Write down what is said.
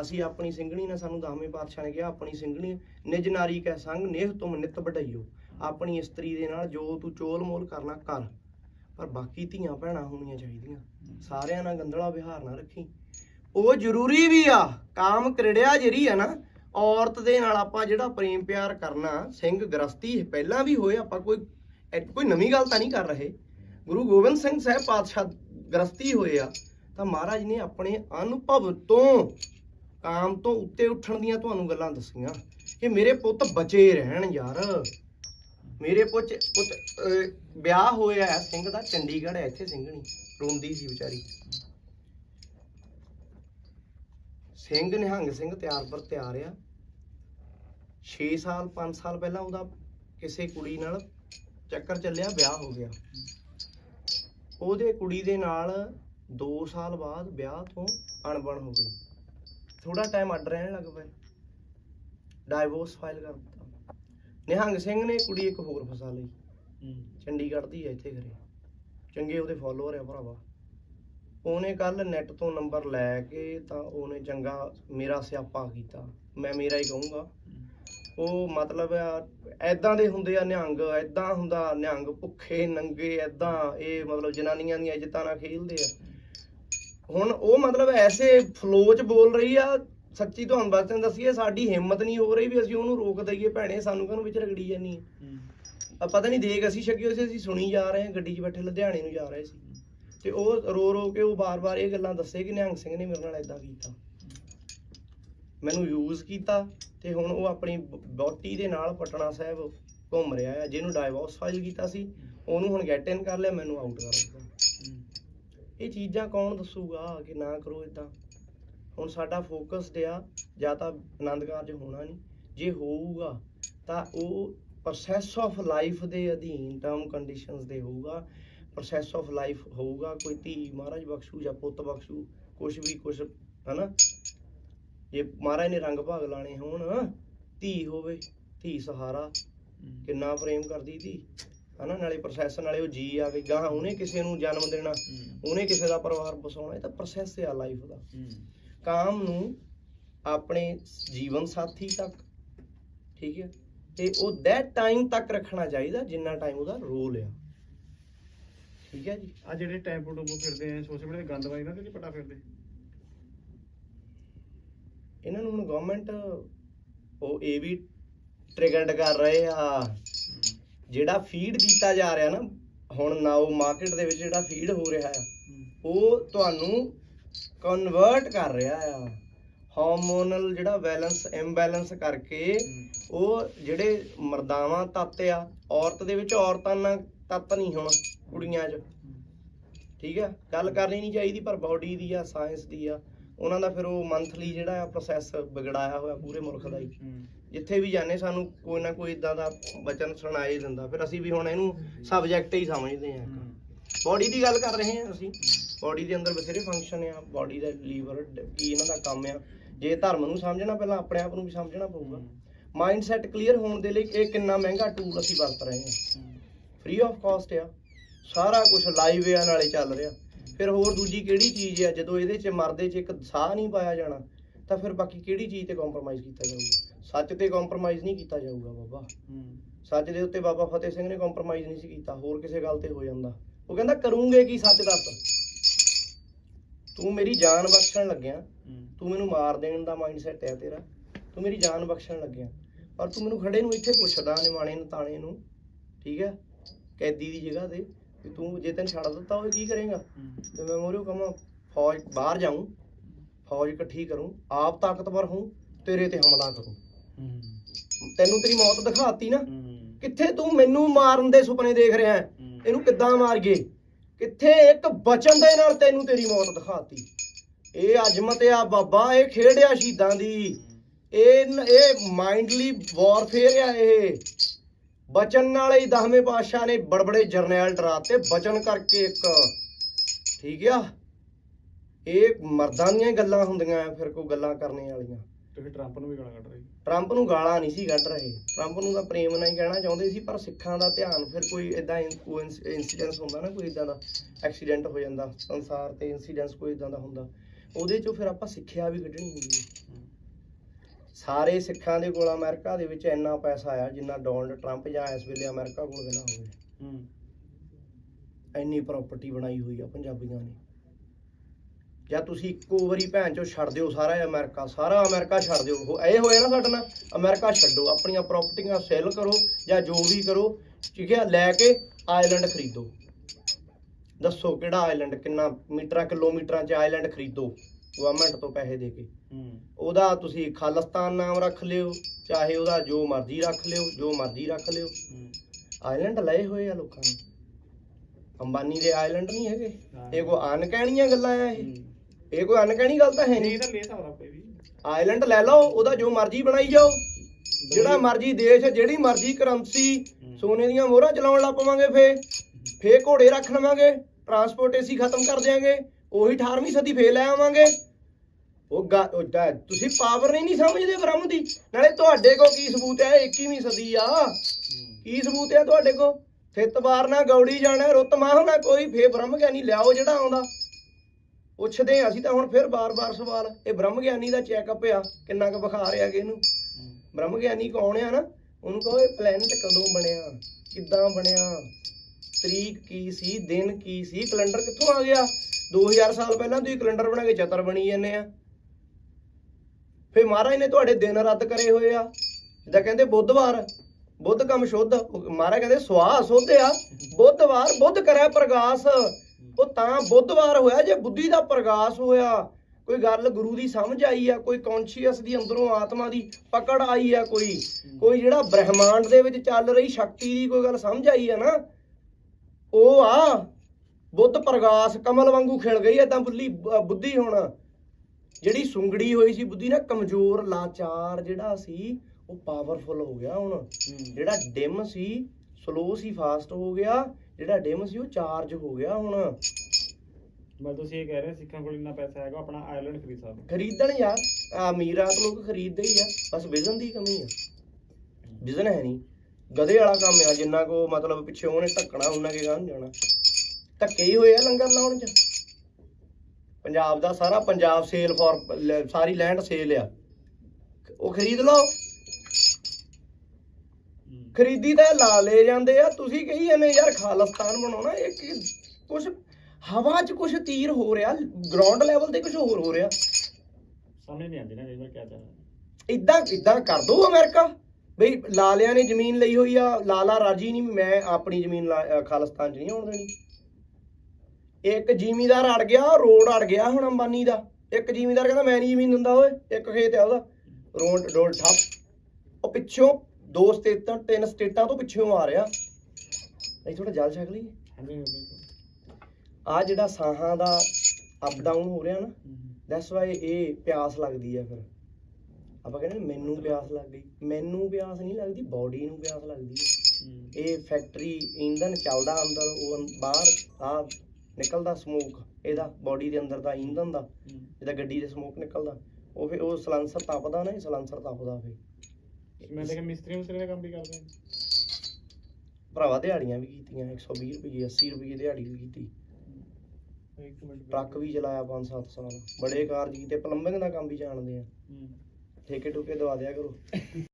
ਅਸੀਂ ਆਪਣੀ ਸਿੰਘਣੀ ਨੇ ਸਾਨੂੰ ਦਸਵੇਂ ਪਾਤਸ਼ਾਹ ਨੇ ਕਿਹਾ, ਆਪਣੀ ਸਿੰਘਣੀ ਨਿਜ ਨਾਰੀ ਕੈ ਸੰਗ, ਨੇਹ ਤੁਮ ਨਿਤ ਵਡਈਓ। ਆਪਣੀ ਇਸਤਰੀ ਦੇ ਨਾਲ ਜੋ ਤੂੰ ਚੋਲ ਮੋਲ ਕਰਨਾ, ਕਰ। ਪਰ ਬਾਕੀ ਧੀਆਂ ਭੈਣਾਂ ਹੋਣੀਆਂ ਚਾਹੀਦੀਆਂ। ਸਾਰਿਆਂ ਨਾਲ ਗੰਦਲਾ ਵਿਹਾਰ ਨਾ ਰੱਖੀ। ਉਹ ਜ਼ਰੂਰੀ ਵੀ ਆ, ਕਾਮ ਕ੍ਰਿੜਿਆ ਜਿਹੜੀ ਆ ਨਾ, ਔਰਤ ਦੇ ਨਾਲ ਆਪਾਂ ਜਿਹੜਾ ਪ੍ਰੇਮ ਪਿਆਰ ਕਰਨਾ, ਸਿੰਘ ਗ੍ਰਸਤੀ ਪਹਿਲਾਂ ਵੀ ਹੋਏ, ਆਪਾਂ ਕੋਈ ਕੋਈ ਨਵੀਂ ਗੱਲ ਤਾਂ ਨਹੀਂ ਕਰ ਰਹੇ। ਗੁਰੂ ਗੋਬਿੰਦ ਸਿੰਘ ਸਾਹਿਬ ਪਾਤਸ਼ਾਹ ਗ੍ਰਸਤੀ ਹੋਏ ਆ, ਤਾਂ ਮਹਾਰਾਜ ਨੇ ਆਪਣੇ ਅਨੁਭਵ ਤੋਂ ਕਾਮ ਤੋਂ ਉੱਤੇ ਉੱਠਣ ਦੀਆਂ ਤੁਹਾਨੂੰ ਗੱਲਾਂ ਦੱਸੀਆਂ ਕਿ ਮੇਰੇ ਪੁੱਤ ਬਚੇ ਰਹਿਣ ਯਾਰ। ਮੇਰੇ ਪੁੱਤ ਪੁੱਤ ਵਿਆਹ ਹੋਇਆ ਹੈ ਸਿੰਘ ਦਾ, ਚੰਡੀਗੜ੍ਹ ਹੈ ਇੱਥੇ ਸਿੰਘਣੀ ਰੋਂਦੀ ਸੀ ਵਿਚਾਰੀ। ਸਿੰਘ ਨਿਹੰਗ ਸਿੰਘ ਤਿਆਰ ਪਰ ਤਿਆਰ ਆ। 6 ਸਾਲ 5 ਸਾਲ ਪਹਿਲਾਂ ਉਹਦਾ ਕਿਸੇ ਕੁੜੀ ਨਾਲ ਚੱਕਰ ਚੱਲਿਆ, ਵਿਆਹ ਹੋ ਗਿਆ। ਉਹਦੇ ਕੁੜੀ ਦੇ ਨਾਲ 2 ਸਾਲ ਬਾਅਦ ਵਿਆਹ ਤੋਂ ਅਣਬਣ ਹੋ ਗਈ। ਥੋੜਾ ਟਾਈਮ ਅੱਡ ਰਹਿਣ ਲੱਗ ਪਏ। ਡਾਈਵੋਰਸ ਫਾਈਲ ਕਰ ਦਿੱਤਾ। ਨਿਹੰਗ ਸਿੰਘ ਨੇ ਕੁੜੀ ਇੱਕ ਹੋਰ ਫਸਾ ਲਈ। ਚੰਡੀਗੜ੍ਹ ਦੀ ਹੈ ਇੱਥੇ ਘਰੇ। ਚੰਗੇ ਉਹਦੇ ਫਾਲੋਅਰ ਆ ਭਰਾਵਾ। ਉਹਨੇ ਕੱਲ ਨੈਟ ਤੋਂ ਨੰਬਰ ਲੈ ਕੇ ਤਾਂ ਉਹਨੇ ਚੰਗਾ ਮੇਰਾ ਸਿਆਪਾ ਕੀਤਾ। ਮੈਂ ਮੇਰਾ ਹੀ ਕਹੂੰਗਾ। ਉਹ ਮਤਲਬ ਆ ਐਦਾਂ ਦੇ ਹੁੰਦੇ ਆ ਨਿਹੰਗ ਐਦਾਂ ਹੁੰਦਾ ਨਿਹੰਗ ਭੁੱਖੇ ਨੰਗੇ ਐਦਾਂ ਇਹ ਮਤਲਬ ਜਨਾਨੀਆਂ ਦੀਆਂ ਇੱਜ਼ਤਾਂ ਨਾਲ ਖੇਲਦੇ ਆ। ਹੁਣ ਉਹ ਮਤਲਬ ਐਸੇ ਫਲੋ ਚ ਬੋਲ ਰਹੀ ਆ ਸੱਚੀ ਤੁਹਾਨੂੰ ਬਸ ਦੱਸੀਏ ਸਾਡੀ ਹਿੰਮਤ ਨਹੀਂ ਹੋ ਰਹੀ ਵੀ ਅਸੀਂ ਉਹਨੂੰ ਰੋਕ ਦਈਏ ਭੈਣੇ ਸਾਨੂੰ ਕਾਹਨੂੰ ਵਿੱਚ ਰਗੜੀ ਜਾਨੀ ਆ? ਪਤਾ ਨਹੀਂ ਦੇਖ ਅਸੀਂ ਛੱਗੀ ਸੀ ਅਸੀਂ ਸੁਣੀ ਜਾ ਰਹੇ ਹਾਂ ਗੱਡੀ 'ਚ ਬੈਠੇ ਲੁਧਿਆਣੇ ਨੂੰ ਜਾ ਰਹੇ ਸੀ। ਤੇ ਉਹ ਰੋ ਰੋ ਕੇ ਉਹ ਬਾਰ-ਬਾਰ ਇਹ ਗੱਲਾਂ ਦੱਸੇ ਕਿ ਨਿਹੰਗ ਸਿੰਘ ਨੇ ਮੇਰੇ ਨਾਲ ਇਦਾਂ ਕੀਤਾ। ਮੈਨੂੰ ਯੂਜ਼ ਕੀਤਾ ਤੇ ਹੁਣ ਉਹ ਆਪਣੀ ਬੋਟੀ ਦੇ ਨਾਲ ਪਟਨਾ ਸਾਹਿਬ ਘੁੰਮ ਰਿਹਾ ਹੈ ਜਿਹਨੂੰ ਡਾਈਵੋਰਸ ਫਾਈਲ ਕੀਤਾ ਸੀ ਉਹਨੂੰ ਹੁਣ ਗੈਟ ਇਨ ਕਰ ਲਿਆ ਮੈਨੂੰ ਆਊਟ ਕਰ ਦਿੱਤਾ। ਇਹ ਚੀਜ਼ਾਂ ਕੌਣ ਦੱਸੂਗਾ ਕਿ ਨਾ ਕਰੋ ਇਦਾਂ ਹੁਣ ਸਾਡਾ ਫੋਕਸ ਆ ਜਾਂ ਤਾਂ ਆਨੰਦ ਕਾਰਜ ਹੋਣਾ ਨਹੀਂ। ਜੇ ਹੋਊਗਾ ਤਾਂ ਉਹ ਪ੍ਰੋਸੈਸ ਆਫ ਲਾਈਫ ਦੇ ਅਧੀਨ ਟਰਮ ਕੰਡੀਸ਼ਨਸ ਦੇ ਹੋਊਗਾ। ਪ੍ਰੋਸੈਸ ਆਫ ਲਾਈਫ ਹੋਊਗਾ ਕੋਈ ਧੀ ਮਹਾਰਾਜ ਬਖਸ਼ੂ ਜਾਂ ਪੁੱਤ ਬਖਸ਼ੂ ਕੁਝ ਵੀ ਕੁਝ ਹਨਾ? ਜੇ ਮਹਾਰਾਜ ਨੇ ਰੰਗ ਭਾਗ ਲਾਣੇ ਹੋਣ ਧੀ ਹੋਵੇ ਧੀ ਸਹਾਰਾ ਕਿੰਨਾ ਪ੍ਰੇਮ ਕਰਦੀ ਧੀ? ਹਨਾ ਨਾਲੇ ਪ੍ਰੋਸੈਸ ਨਾਲੇ ਉਹ ਜੀ ਆ ਗਈ ਗਾਂ ਉਹਨੇ ਕਿਸੇ ਨੂੰ ਜਨਮ ਦੇਣਾ ਉਹਨੇ ਕਿਸੇ ਦਾ ਪਰਿਵਾਰ ਬਸਾਉਣਾ ਇਹ ਤਾਂ ਪ੍ਰੋਸੈਸ ਆ ਲਾਈਫ ਦਾ। ਕਾਮ ਨੂੰ ਆਪਣੇ ਜੀਵਨ ਸਾਥੀ ਤੱਕ ਠੀਕ ਹੈ? ਤੇ ਉਹ ਦੈਟ ਟਾਈਮ ਤੱਕ ਰੱਖਣਾ ਚਾਹੀਦਾ ਜਿੰਨਾ ਟਾਈਮ ਉਹਦਾ ਰੋਲ ਆ। ਠੀਕ ਹੈ ਜੀ? ਆ ਜਿਹੜੇ ਟੈਂਪੂ ਟੂਪੂ ਫਿਰਦੇ ਆ ਸੋਸ਼ਲ ਮੀਡੀਆ ਤੇ ਗੰਦ ਵਾਈ ਨਾ ਤੇ ਪਟਾ ਫਿਰਦੇ? ਇਹਨਾਂ ਨੂੰ ਹੁਣ ਗਵਰਨਮੈਂਟ ਉਹ ਇਹ ਵੀ ਟ੍ਰਿਗਰਡ ਕਰ ਰਹੇ ਆ। ਜਿਹੜਾ ਫੀਡ ਕੀਤਾ ਜਾ ਰਿਹਾ ਨਾ, ਹੁਣ ਨਾਓ ਮਾਰਕੀਟ ਦੇ ਵਿੱਚ ਜਿਹੜਾ ਫੀਡ ਹੋ ਰਿਹਾ ਆ, ਉਹ ਤੁਹਾਨੂੰ ਕਨਵਰਟ ਕਰ ਰਿਹਾ ਆ। ਹਾਰਮੋਨਲ ਜਿਹੜਾ ਬੈਲੈਂਸ ਇੰਬੈਲੈਂਸ ਕਰਕੇ ਉਹ ਜਿਹੜੇ ਮਰਦਾਵਾਂ ਤੱਤ ਆ, ਔਰਤ ਦੇ ਵਿੱਚ ਔਰਤਾਂ ਨਾਲ ਤੱਤ ਨਹੀਂ ਹੋਣਾ ਕੁੜੀਆਂ 'ਚ। ਠੀਕ ਆ? ਗੱਲ ਕਰਨੀ ਨਹੀਂ ਚਾਹੀਦੀ, ਪਰ ਬਾਡੀ ਦੀ ਆ ਸਾਇੰਸ ਦੀ ਆ। ਉਹਨਾਂ ਦਾ ਫਿਰ ਉਹ ਮੰਥਲੀ ਜਿਹੜਾ ਆ ਪ੍ਰੋਸੈਸ ਵਿਗੜਾਇਆ ਹੋਇਆ ਪੂਰੇ ਮੁਲਕ ਦਾ ਹੀ। ਜਿੱਥੇ ਵੀ ਜਾਂਦੇ ਸਾਨੂੰ ਕੋਈ ਨਾ ਕੋਈ ਇਦਾਂ ਦਾ ਬਚਨ ਸੁਣਾਏ ਦਿੰਦਾ। ਫਿਰ ਅਸੀਂ ਵੀ ਹੁਣ ਇਹਨੂੰ ਸਬਜੈਕਟ ਹੀ ਸਮਝਦੇ ਹਾਂ। ਬਾਡੀ ਦੀ ਗੱਲ ਕਰ ਰਹੇ ਹਾਂ ਅਸੀਂ। ਬਾਡੀ ਦੇ ਅੰਦਰ ਬਥੇਰੇ ਫੰਕਸ਼ਨ ਆ। ਬਾਡੀ ਦਾ ਲੀਵਰ ਕੀ ਇਹਨਾਂ ਦਾ ਕੰਮ ਆ। ਜੇ ਧਰਮ ਨੂੰ ਸਮਝਣਾ ਪਹਿਲਾਂ ਆਪਣੇ ਆਪ ਨੂੰ ਵੀ ਸਮਝਣਾ ਪਊਗਾ। ਮਾਈਂਡ ਸੈਟ ਕਲੀਅਰ ਹੋਣ ਦੇ ਲਈ ਇਹ ਕਿੰਨਾ ਮਹਿੰਗਾ ਟੂਲ ਅਸੀਂ ਵਰਤ ਰਹੇ ਹਾਂ। ਫ੍ਰੀ ਆਫ ਕਾਸਟ ਆ। ਸਾਰਾ ਕੁਝ ਲਾਈਵ ਆ ਨਾਲੇ ਚੱਲ ਰਿਹਾ। ਫਿਰ ਹੋਰ ਦੂਜੀ ਕਿਹੜੀ ਚੀਜ਼ ਆ? ਜਦੋਂ ਇਹਦੇ 'ਚ ਮਰਦੇ 'ਚ ਇੱਕ ਸਾਹ ਨਹੀਂ ਪਾਇਆ ਜਾਣਾ ਤਾਂ ਫਿਰ ਬਾਕੀ ਕਿਹੜੀ ਚੀਜ਼ ਤੇ ਕੰਪਰੋਮਾਈਜ਼ ਕੀਤਾ ਜਾਊਗਾ? ਸੱਚ ਤੇ ਕੰਪਰੋਮਾਈਜ਼ ਨਹੀਂ ਕੀਤਾ ਜਾਊਗਾ ਬਾਬਾ। ਸੱਚ ਦੇ ਉੱਤੇ ਬਾਬਾ ਫਤਿਹ ਸਿੰਘ ਨੇ ਕੰਪਰੋਮਾਈਜ਼ ਨਹੀਂ ਸੀ ਕੀਤਾ ਹੋਰ ਕਿਸੇ ਗੱਲ ਤੇ ਹੋ ਜਾਂਦਾ। ਉਹ ਕਹਿੰਦਾ ਕਰੂੰਗੇ ਕੀ ਸੱਚ ਦੱਸ ਤੂੰ ਮੇਰੀ ਜਾਨ ਬਖਸ਼ਣ ਲੱਗਿਆ। ਤੂੰ ਮੈਨੂੰ ਮਾਰ ਦੇਣ ਦਾ ਮਾਈਂਡਸੈਟ ਹੈ ਤੇਰਾ। ਤੂੰ ਮੇਰੀ ਜਾਨ ਬਖਸ਼ਣ ਲੱਗਿਆ। ਪਰ ਤੂੰ ਮੈਨੂੰ ਖੜੇ ਨੂੰ ਇੱਥੇ ਪੁੱਛਦਾ ਨਿਮਾਣੇ ਨੂੰ ਤਾਣੇ ਨੂੰ। ਠੀਕ ਹੈ? ਕੈਦੀ ਦੀ ਜਗ੍ਹਾ ਤੇ। ਵੀ ਤੂੰ ਜੇ ਤੈਨੂੰ ਛੱਡ ਦਿੱਤਾ ਹੋਵੇ ਕੀ ਕਰੇਗਾ? ਤੇ ਮੈਂ ਮੋਰਿਓ ਕਹਾਂ ਫੌਜ ਬਾਹਰ ਜਾਊਂ ਫੌਜ ਇਕੱਠੀ ਕਰੂੰ ਆਪ ਤਾਕਤਵਰ ਹੂੰ ਤੇਰੇ ਤੇ ਹਮਲਾ ਕਰੂੰ। ਤੈਨੂੰ ਤੇਰੀ ਮੌਤ ਦਿਖਾਤੀ ਨਾ। ਕਿੱਥੇ ਤੂੰ ਮੈਨੂੰ ਮਾਰਨ ਦੇ ਸੁਪਨੇ ਦੇਖ ਰਿਹਾ ਇਹਨੂੰ ਕਿੱਦਾਂ ਮਾਰ ਗਏ ਕਿੱਥੇ ਇੱਕ ਬਚਨ ਦੇ ਨਾਲ ਤੈਨੂੰ ਤੇਰੀ ਮੌਤ ਦਿਖਾਤੀ? ਇਹ ਅਜਮਤ ਆ ਬਾਬਾ ਇਹ ਖੇਡਿਆ ਸ਼ਹੀਦਾਂ ਦੀ। ਇਹ ਇਹ ਮਾਈਂਡਲੀ ਵਾਰਫੇਅਰ ਆ ਇਹ। ਬਚਨ ਨਾਲ ਹੀ ਦਸਵੇਂ ਪਾਤਸ਼ਾਹ ਨੇ ਬੜਬੜੇ ਜਰਨੈਲ ਡਰਾਤੇ ਬਚਨ ਕਰਕੇ ਇੱਕ ਠੀਕ ਆ ਇਹ ਮਰਦਾਂ ਦੀਆਂ ਹੀ ਗੱਲਾਂ ਹੁੰਦੀਆਂ ਫਿਰ ਕੋਈ ਗੱਲਾਂ ਕਰਨੇ ਵਾਲੀਆਂ। ਤੇ ਫਿਰ ਟਰੰਪ ਨੂੰ ਵੀ ਗਾਲਾਂ ਕੱਢ ਰਹੀ ਟਰੰਪ ਨੂੰ ਗਾਲਾਂ ਨਹੀਂ ਸੀ ਕੱਢ ਰਹੇ। ਟਰੰਪ ਨੂੰ ਤਾਂ ਪ੍ਰੇਮ ਨਾਲ ਹੀ ਕਹਿਣਾ ਚਾਹੁੰਦੇ ਸੀ ਪਰ ਸਿੱਖਾਂ ਦਾ ਧਿਆਨ ਫਿਰ ਕੋਈ ਇਦਾਂ ਇਨਸੀਡੈਂਸ ਹੁੰਦਾ ਨਾ ਕੋਈ ਇਦਾਂ ਦਾ ਐਕਸੀਡੈਂਟ ਹੋ ਜਾਂਦਾ ਸੰਸਾਰ ਤੇ ਇਨਸੀਡੈਂਸ ਕੋਈ ਇਦਾਂ ਦਾ ਹੁੰਦਾ। ਉਹਦੇ ਚੋਂ ਫਿਰ ਆਪਾਂ ਸਿੱਖਿਆ ਵੀ ਕੱਢਣੀ ਹੁੰਦੀ ਹੈ। ਸਾਰੇ ਸਿੱਖਾਂ ਦੇ ਕੋਲ ਅਮਰੀਕਾ ਦੇ ਵਿੱਚ ਇੰਨਾ ਪੈਸਾ ਆ ਜਿੰਨਾ ਡੋਨਲਡ ਟਰੰਪ ਜਾਂ ਇਸ ਵੇਲੇ ਅਮਰੀਕਾ ਕੋਲ ਵੀ ਨਾ ਹੋਵੇ ਹੂੰ। ਇੰਨੀ ਪ੍ਰਾਪਰਟੀ ਬਣਾਈ ਹੋਈ ਆ ਪੰਜਾਬੀਆਂ ਨੇ। ਜਾਂ ਤੁਸੀਂ ਇੱਕੋ ਵਾਰੀ ਭੈਣ ਚੋਂ ਛੱਡ ਦਿਓ ਸਾਰਾ ਅਮਰੀਕਾ ਸਾਰਾ ਅਮਰੀਕਾ ਛੱਡ ਦਿਓ। ਉਹ ਇਹ ਹੋਇਆ ਨਾ ਸਾਡੇ ਨਾਲ ਅਮਰੀਕਾ ਛੱਡੋ ਆਪਣੀਆਂ ਪ੍ਰਾਪਰਟੀਆਂ ਸੇਲ ਕਰੋ ਜਾਂ ਜੋ ਵੀ ਕਰੋ ਠੀਕ ਹੈ ਲੈ ਕੇ ਆਇਲੈਂਡ ਖਰੀਦੋ। ਦੱਸੋ ਕਿਹੜਾ ਆਇਲੈਂਡ ਕਿੰਨਾ ਮੀਟਰਾਂ ਕਿਲੋਮੀਟਰਾਂ 'ਚ ਆਇਲੈਂਡ ਖਰੀਦੋ ਗਵਰਨਮੈਂਟ ਤੋਂ ਪੈਸੇ ਦੇ ਕੇ। ਉਹਦਾ ਤੁਸੀਂ ਖਾਲਿਸਤਾਨ ਨਾਮ ਰੱਖ ਲਿਓ ਚਾਹੇ ਉਹਦਾ ਜੋ ਮਰਜ਼ੀ ਰੱਖ ਲਿਓ ਜੋ ਮਰਜ਼ੀ ਰੱਖ ਲਿਓ। ਆਇਲੈਂਡ ਲਏ ਹੋਏ ਆ ਲੋਕਾਂ ਨੇ। ਅੰਬਾਨੀ ਦੇ ਆਇਲੈਂਡ ਨਹੀਂ ਹੈਗੇ। ਇਹ ਕੋ ਅਣਕਹਿਣੀਆਂ ਗੱਲਾਂ ਆ ਇਹ। ਇਹ ਕੋਈ ਅਣਕਹਿਣੀ ਗੱਲ ਤਾਂ ਹੈ ਨਹੀਂ। ਇਹ ਤਾਂ ਲੈ ਸਕਦਾ ਕੋਈ ਵੀ ਆਇਲੈਂਡ ਲੈ ਲਓ ਉਹਦਾ ਜੋ ਮਰਜ਼ੀ ਬਣਾਈ ਜਾਓ। ਜਿਹੜਾ ਮਰਜ਼ੀ ਦੇਸ਼ ਜਿਹੜੀ ਮਰਜ਼ੀ ਕਰੰਸੀ। ਸੋਨੇ ਦੀਆਂ ਮੋਹਰਾਂ ਚਲਾਉਣ ਲੱਗ ਪਵਾਂਗੇ ਫੇ ਫੇ ਘੋੜੇ ਰੱਖ ਲਵਾਂਗੇ। ਟਰਾਂਸਪੋਰਟ ਏਸੀ ਖਤਮ ਕਰ ਦਿਆਂਗੇ। ਉਹੀ 18ਵੀਂ ਸਦੀ ਫੇ ਲੈ ਆਵਾਂਗੇ। ਉਹ ਗਾ- ਉਹ ਤੁਸੀਂ ਪਾਵਰ ਨਹੀਂ ਨਹੀਂ ਸਮਝਦੇ ਬ੍ਰਹਮ ਦੀ। ਨਾਲੇ ਤੁਹਾਡੇ ਕੋ ਕੀ ਸਬੂਤ ਹੈ? 21ਵੀਂ ਸਦੀ ਆ। ਕੀ ਸਬੂਤ ਹੈ ਤੁਹਾਡੇ ਕੋ ਥਿੱਤ ਬਾਰ ਨਾ ਗੌੜੀ ਜਾਣਾ, ਰੁੱਤ ਮਾਹ ਨਾ ਕੋਈ ਫੇ ਬ੍ਰਹਮ ਗਿਆਨੀ ਲਿਆਓ ਜਿਹੜਾ ਆਉਂਦਾ। ਪੁੱਛਦੇ ਹਾਂ ਅਸੀਂ ਤਾਂ ਹੁਣ ਫਿਰ ਬਾਰ-ਬਾਰ ਸਵਾਲ। ਇਹ ਬ੍ਰਹਮ ਗਿਆਨੀ ਦਾ ਚੈੱਕਅਪ ਆ। ਕਿੰਨਾ ਕੁ ਬੁਖਾਰ ਆ ਕਿ ਇਹਨੂੰ? ਬ੍ਰਹਮ ਗਿਆਨੀ ਕੌਣ ਆ ਨਾ? ਉਹਨੂੰ ਕਹੋ ਇਹ ਪਲੈਨਟ ਕਦੋਂ ਬਣਿਆ? ਕਿੱਦਾਂ ਬਣਿਆ? ਤਰੀਕ ਕੀ ਸੀ? ਦਿਨ ਕੀ ਸੀ? ਕੈਲੰਡਰ ਕਿੱਥੋਂ ਆ ਗਿਆ? 2000 ਸਾਲ ਪਹਿਲਾਂ ਤੁਸੀਂ ਕੈਲੰਡਰ ਬਣਾ ਕੇ ਚਤਰ ਬਣੀ ਜਾਂਦੇ ਆ। ਫੇ ਮਹਾਰਾਜ ਨੇ ਤੁਹਾਡੇ ਦਿਨ ਰੱਦ ਕਰੇ ਹੋਏ ਆ। ਜਿੱਦਾਂ ਕਹਿੰਦੇ ਬੁੱਧਵਾਰ, ਬੁੱਧ ਕੰਮ ਸ਼ੁੱਧ, ਮਹਾਰਾਜ ਕਹਿੰਦੇ ਸੁਆਹ ਸੁੱਧ ਆ। ਬੁੱਧਵਾਰ ਬੁੱਧ ਕਰਿਆ ਪ੍ਰਗਾਸ। ਉਹ ਤਾਂ ਬੁੱਧਵਾਰ ਹੋਇਆ ਜੇ ਬੁੱਧੀ ਦਾ ਪ੍ਰਗਾਸ ਹੋਇਆ। ਕੋਈ ਗੱਲ ਗੁਰੂ ਦੀ ਸਮਝ ਆਈ ਆ, ਕੋਈ ਕੌਨਸ਼ੀਅਸ ਦੀ ਅੰਦਰੋਂ ਆਤਮਾ ਦੀ ਪਕੜ ਆਈ ਆ ਕੋਈ। ਕੋਈ ਜਿਹੜਾ ਬ੍ਰਹਿਮੰਡ ਦੇ ਵਿੱਚ ਚੱਲ ਰਹੀ ਸ਼ਕਤੀ ਦੀ ਕੋਈ ਗੱਲ ਸਮਝ ਆਈ ਆ ਨਾ, ਉਹ ਆ, ਬੁੱਧ ਪ੍ਰਗਾਸ ਕਮਲ ਵਾਂਗੂ ਖਿਲ ਗਈ ਐ ਤਾਂ ਬੁੱਲੀ ਬੁੱਧੀ ਹੁਣ ਜਿਹੜੀ ਸੁੰਗੜੀ ਹੋਈ ਸੀ ਬੁੱਧੀ ਨਾ ਕਮਜ਼ੋਰ ਲਾਚਾਰ ਜਿਹੜਾ ਸੀ ਉਹ ਪਾਵਰਫੁਲ ਹੋ ਗਿਆ ਹੁਣ। ਜਿਹੜਾ ਡਿਮ ਸੀ ਸਲੋ ਸੀ ਫਾਸਟ ਹੋ ਗਿਆ ਜਿਹੜਾ ਡਿਮ ਸੀ ਉਹ ਚਾਰਜ ਹੋ ਗਿਆ ਹੁਣ। ਮੈਂ ਤੁਸੀਂ ਇਹ ਕਹਿ ਰਹੇ ਸਿੱਖਾਂ ਕੋਲ ਇੰਨਾ ਪੈਸਾ ਹੈਗਾ ਆਪਣਾ ਆਇਰਲੈਂਡ ਖਰੀਦ ਸਕਦੇ ਖਰੀਦਣ ਯਾਰ ਅਮੀਰਾਤ ਲੋਕ ਖਰੀਦਦੇ ਹੀ ਆ ਬਸ ਵਿਜ਼ਨ ਦੀ ਕਮੀ ਆ। ਵਿਜ਼ਨ ਹੈ ਨਹੀਂ। ਗਧੇ ਵਾਲਾ ਕੰਮ ਆ ਜਿੰਨਾ ਕੋ ਮਤਲਬ ਪਿੱਛੇ ਉਹਨੇ ਧੱਕਣਾ ਉਹਨਾਂ ਕੇ ਗਾਂ ਜਾਣਾ। ਧੱਕੇ ਹੀ ਹੋਏ ਆ ਲੰਗਰ ਲਾਉਣ ਚ। ਪੰਜਾਬ ਦਾ ਸਾਰਾ ਪੰਜਾਬ ਸੇਲ ਫॉर ਸਾਰੀ ਲੈਂਡ ਸੇਲ ਆ। ਉਹ ਖਰੀਦ ਲਓ। ਖਰੀਦੀ ਤਾਂ ਇਹ ਲਾ ਲੈ ਜਾਂਦੇ ਆ। ਤੁਸੀਂ ਕਹੀ ਜਾਂਦੇ ਯਾਰ ਖਾਲਿਸਤਾਨ ਬਣਾਉਣਾ ਇਹ ਕੁਝ ਹਵਾ 'ਚ ਕੁਝ ਤੀਰ ਹੋ ਰਿਹਾ ਗਰਾਊਂਡ ਲੈਵਲ ਤੇ ਕੁਝ ਹੋਰ ਹੋ ਰਿਹਾ। ਸਮਝ ਨਹੀਂ ਆਉਂਦੀ ਨਾ ਵਾਰ ਕਿਆ ਚੱਲ ਇਦਾਂ ਇਦਾਂ ਕਰ ਦੋ ਅਮਰੀਕਾ। ਬਈ ਲਾਲਿਆਂ ਨੇ ਜ਼ਮੀਨ ਲਈ ਹੋਈ ਆ ਲਾਲਾ ਰਾਜੀ ਨਹੀਂ ਮੈਂ ਆਪਣੀ ਜ਼ਮੀਨ ਖਾਲਿਸਤਾਨ 'ਚ ਨਹੀਂ ਆਉਣ ਦੇਣੀ। ਇੱਕ ਜ਼ਿਮੀਦਾਰ ਅੜ ਗਿਆ ਰੋਡ ਅੜ ਗਿਆ ਹੁਣ ਅੰਬਾਨੀ ਦਾ। ਇੱਕ ਜ਼ਿਮੀਦਾਰ ਕਹਿੰਦਾ ਮੈਂ ਨਹੀਂ ਜ਼ਮੀਨ ਦਿੰਦਾ ਓਏ। ਇੱਕ ਖੇਤ ਆ ਉਹਦਾ। ਰੋਡ ਡੋਲ ਠੱਪ। ਉਹ ਪਿੱਛੋਂ ਦੋ ਸਟੇਟਾਂ ਤਿੰਨ ਸਟੇਟਾਂ ਤੋਂ ਪਿੱਛੋਂ ਆ ਰਿਹਾ। ਅਸੀਂ ਥੋੜਾ ਜਲ ਛਕ ਬਿਲਕੁਲ। ਆ ਜਿਹੜਾ ਸਾਹਾਂ ਦਾ ਅਪ ਡਾਊਨ ਹੋ ਰਿਹਾ ਨਾ। ਦੈਟਸ ਵਾਈ ਇਹ ਪਿਆਸ ਲੱਗਦੀ ਆ ਫਿਰ। ਆਪਾਂ ਕਹਿੰਦੇ ਮੈਨੂੰ ਪਿਆਸ ਲੱਗ ਗਈ। ਮੈਨੂੰ ਪਿਆਸ ਨਹੀਂ ਲੱਗਦੀ ਬਾਡੀ ਨੂੰ ਪਿਆਸ ਲੱਗਦੀ ਹੈ। ਇਹ ਫੈਕਟਰੀ ਇੰਧਨ ਚੱਲਦਾ ਅੰਦਰ ਉਹ ਬਾਹਰ ਆ ਨਿਕਲਦਾ ਸਮੋਕ ਇਹਦਾ ਬਾਡੀ ਦੇ ਅੰਦਰ ਦਾ ਇੰਧਨ ਦਾ। ਜਿਹਦਾ ਗੱਡੀ ਦੇ ਸਮੋਕ ਨਿਕਲਦਾ ਉਹ ਫਿਰ ਉਹ ਸਲੈਂਸਰ ਤਪਦਾ ਨਾ ਇਹ ਸਲੈਂਸਰ ਤਪਦਾ ਫਿਰ। ਮੈਂ ਦੇਖਿਆ ਮਿਸਤਰੀ ਮੁਸਤਰੀ ਦਾ ਕੰਮ ਵੀ ਕਰਦੇ ਨੇ। ਭਰਾਵਾ ਦਿਹਾੜੀਆਂ ਵੀ ਕੀਤੀਆਂ 120 ਰੁਪਏ 80 ਰੁਪਏ ਦਿਹਾੜੀ ਵੀ ਕੀਤੀ। ਟਰੱਕ ਵੀ ਚਲਾਇਆ 5-7 ਸਾਲ। ਬੜੇ ਕਾਰਜ ਕੀਤੇ ਪਲੰਬਿੰਗ ਦਾ ਕੰਮ ਵੀ ਜਾਣਦੇ ਆ। ਠੇਕੇ ਠੁਕੇ ਦਵਾ ਦਿਆ ਕਰੋ।